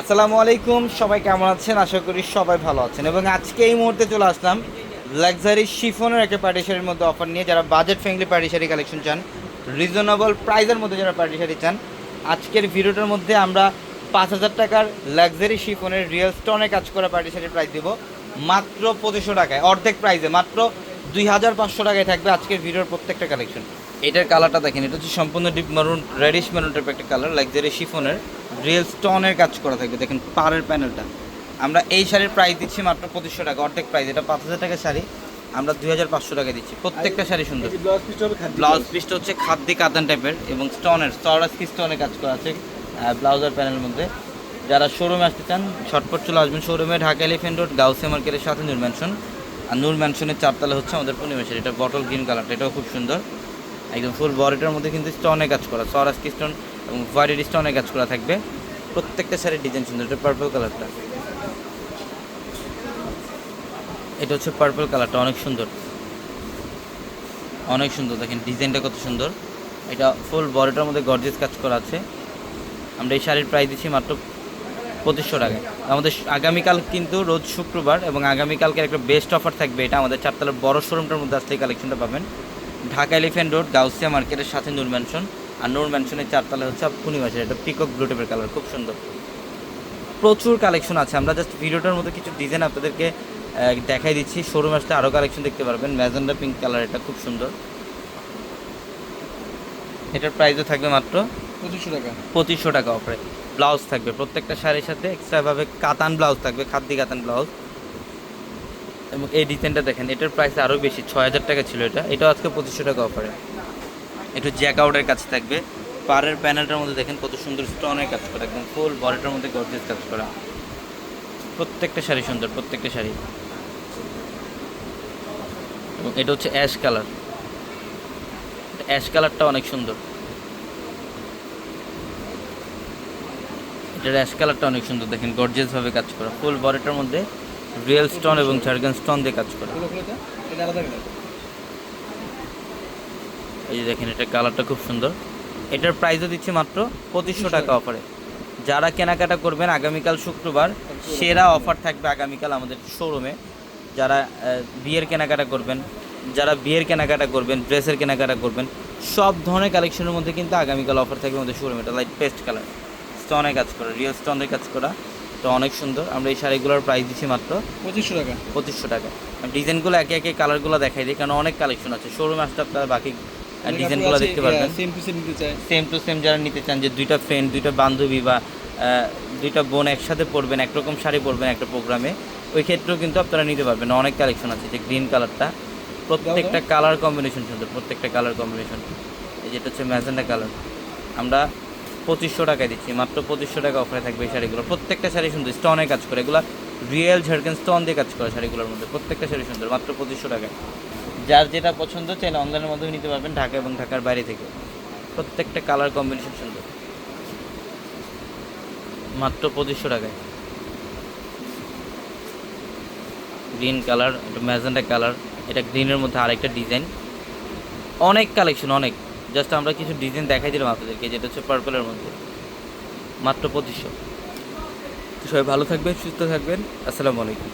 আসসালামু আলাইকুম, সবাই কেমন আছেন? আশা করি সবাই ভালো আছেন। এবং আজকে এই মুহূর্তে চলে আসলাম লাক্সারি শিফনের একটা পার্টি শাড়ির মধ্যে অফার নিয়ে, যারা budget friendly party sari collection চান রিজনেবল প্রাইসের মধ্যে যারা পার্টি শাড়ি চান, আজকের ভিডিওটার মধ্যে আমরা পাঁচ হাজার টাকার লাক্সারি শিফনের রিয়েল স্টোনে কাজ করা পার্টি শাড়ির প্রাইস দেবো। মাত্র পঁচিশশো টাকায়, অর্ধেক প্রাইসে মাত্র দুই হাজার পাঁচশো টাকায় থাকবে আজকের ভিডিওর প্রত্যেকটা কালেকশন এটার কালারটা দেখেন, এটা হচ্ছে সম্পূর্ণ ডিপ মারুন রেডিশ মারুন টাইপের একটা কালার লাক্সারি শিফনের রিয়েল স্টোনের কাজ করা থাকবে। দেখেন পাড়ের প্যানেলটা। আমরা এই শাড়ির প্রাইস দিচ্ছি মাত্র পঁচিশশো টাকা অর্ধেক প্রাইস এটা পাঁচ হাজার টাকা শাড়ি আমরা দুই হাজার পাঁচশো টাকা দিচ্ছি। প্রত্যেকটা শাড়ি সুন্দর। ব্লাউজ পিসটা হচ্ছে খাদ্যি কাতান টাইপের এবং স্টোনের স্টরাজ কি স্টোনে কাজ করা আছে ব্লাউজার প্যানেলের মধ্যে। যারা শোরুমে আসতে চান ছটপট চলে আসবেন শোরুমে ঢাকা এলিফেন্ট রোড গাউসে মার্কেটের সাথে নূর ম্যানশন আর নূর ম্যানশনের চারতলা হচ্ছে আমাদের পূর্ণিমাসের এটা বটল গ্রিন কালারটা এটাও খুব সুন্দর। একদম ফুল বডিটার মধ্যে কিন্তু স্টোনে কাজ করা। সরাস কি স্টোন এবং হোয়াইটের স্টোনে কাজ করা থাকবে। প্রত্যেকটা শাড়ির ডিজাইন সুন্দর, এটা পার্পল কালারটা এটা হচ্ছে পার্পল কালারটা অনেক সুন্দর। অনেক সুন্দর, দেখেন ডিজাইনটা কত সুন্দর। এটা ফুল বডিটার মধ্যে গর্জেস কাজ করা আছে। আমরা এই শাড়ির প্রাইস দিচ্ছি মাত্র পঁচিশশো টাকায়। আমাদের আগামীকাল কিন্তু রোজ শুক্রবার এবং আগামীকালকে একটা বেস্ট অফার থাকবে। এটা আমাদের চারতলার বড় শোরুমটার মধ্যে আসলে কালেকশনটা পাবেন। ঢাকা এলিফেন্ট রোড গাউসিয়া মার্কেটের সাথে নূর ম্যানশন আর নূর ম্যানশনের চারতলা হচ্ছে পূর্ণিমাসের এটা পিকক ব্লু টেপের কালার খুব সুন্দর। প্রচুর কালেকশন আছে আমরা জাস্ট ভিডিওটার মধ্যে কিছু ডিজাইন আপনাদেরকে দেখাই দিচ্ছি। শোরুম আসতে আরও কালেকশন দেখতে পারবেন। ম্যাজেন্ডা পিঙ্ক কালার এটা খুব সুন্দর। এটার প্রাইসও থাকবে মাত্র পঁচিশশো টাকা। পঁচিশশো টাকা অফারে ব্লাউজ থাকবে প্রত্যেকটা শাড়ির সাথে এক্সট্রাভাবে কাতান ব্লাউজ থাকবে খাদ্দি কাতান ব্লাউজ এবং এই ডিজাইনটা দেখেন এটার প্রাইস আরও বেশি ছয় হাজার টাকা ছিল এটা। এটাও আজকে পঁচিশশো টাকা অফারে একটু জ্যাক আউটের কাছে থাকবে। পাড়ের প্যানেলটার মধ্যে দেখেন কত সুন্দর স্টোনের কাজ করা, একদম ফুল বডিটার মধ্যে গর্জেস কাজ করা। প্রত্যেকটা শাড়ি সুন্দর, প্রত্যেকটা শাড়ি। এবং এটা হচ্ছে অ্যাশ কালার অ্যাশ কালারটা অনেক সুন্দর। এটার অ্যাশ কালারটা অনেক সুন্দর, দেখেন গর্জিয়াস ভাবে কাজ করা। ফুল বডিটার মধ্যে রিয়েল স্টোন এবং ঝাড়গান স্টোন দিয়ে কাজ করা এগুলো খুলে দাও। এটা আলাদা কালার এই যে দেখেন এটা কালারটা খুব সুন্দর। এটার প্রাইসও দিচ্ছি মাত্র পঁচিশশো টাকা অফারে যারা কেনাকাটা করবেন আগামীকাল শুক্রবার সেরা অফার থাকবে আগামীকাল আমাদের শোরুমে যারা বিয়ের কেনাকাটা করবেন যারা বিয়ের কেনাকাটা করবেন ড্রেসের কেনাকাটা করবেন সব ধরনের কালেকশনের মধ্যে কিন্তু আগামীকাল অফার থাকবে আমাদের শোরুমে এটা লাইট পেস্ট কালার স্টনে কাজ করা রিয়েল স্টোনের কাজ করা। তো অনেক সুন্দর। আমরা এই শাড়িগুলোর প্রাইস দিচ্ছি মাত্র পঁচিশশো টাকা। পঁচিশশো টাকা। ডিজাইনগুলো একে একে কালারগুলো দেখাই দিই কারণ অনেক কালেকশন আছে। শোরুমে আসতে আপনারা বাকি ডিজাইনগুলো দেখতে পারবেন। সেম পিসে নিতে চায়। সেম টু সেম যারা নিতে চান যে দুইটা ফ্রেন্ড দুইটা বান্ধবী বা দুইটা বোন একসাথে পরবেন একরকম শাড়ি পরবেন একটা প্রোগ্রামে ওই ক্ষেত্রেও কিন্তু আপনারা নিতে পারবেন। অনেক কালেকশন আছে যে গ্রিন কালারটা প্রত্যেকটা কালার কম্বিনেশন সুন্দর প্রত্যেকটা কালার কম্বিনেশন এই যেটা হচ্ছে ম্যাজেন্ডা কালার আমরা পঁচিশশো টাকায় দিচ্ছি মাত্র পঁচিশশো টাকা অফারে থাকবে এই শাড়িগুলো। প্রত্যেকটা শাড়ি সুন্দর স্টোনে কাজ করে। এগুলো রিয়েল ঝাড়খান স্টোন দিয়ে কাজ করে শাড়িগুলোর মধ্যে প্রত্যেকটা শাড়ি সুন্দর মাত্র পঁচিশশো টাকায়। যার যেটা পছন্দ চাইলে অনলাইনের মাধ্যমে নিতে পারবেন ঢাকা এবং ঢাকার বাইরে থেকে। প্রত্যেকটা কালার কম্বিনেশন সুন্দর। মাত্র পঁচিশশো টাকায়। গ্রিন কালার এটা ম্যাজেন্ডা কালার এটা গ্রিনের মধ্যে আরেকটা ডিজাইন অনেক কালেকশন অনেক। জাস্ট আমরা কিছু ডিজাইন দেখাই দিলাম আপনাদেরকে, যেটা হচ্ছে পার্পলের মধ্যে। মাত্র পঁচিশশো। সবাই ভালো থাকবেন, সুস্থ থাকবেন। আসসালামু আলাইকুম।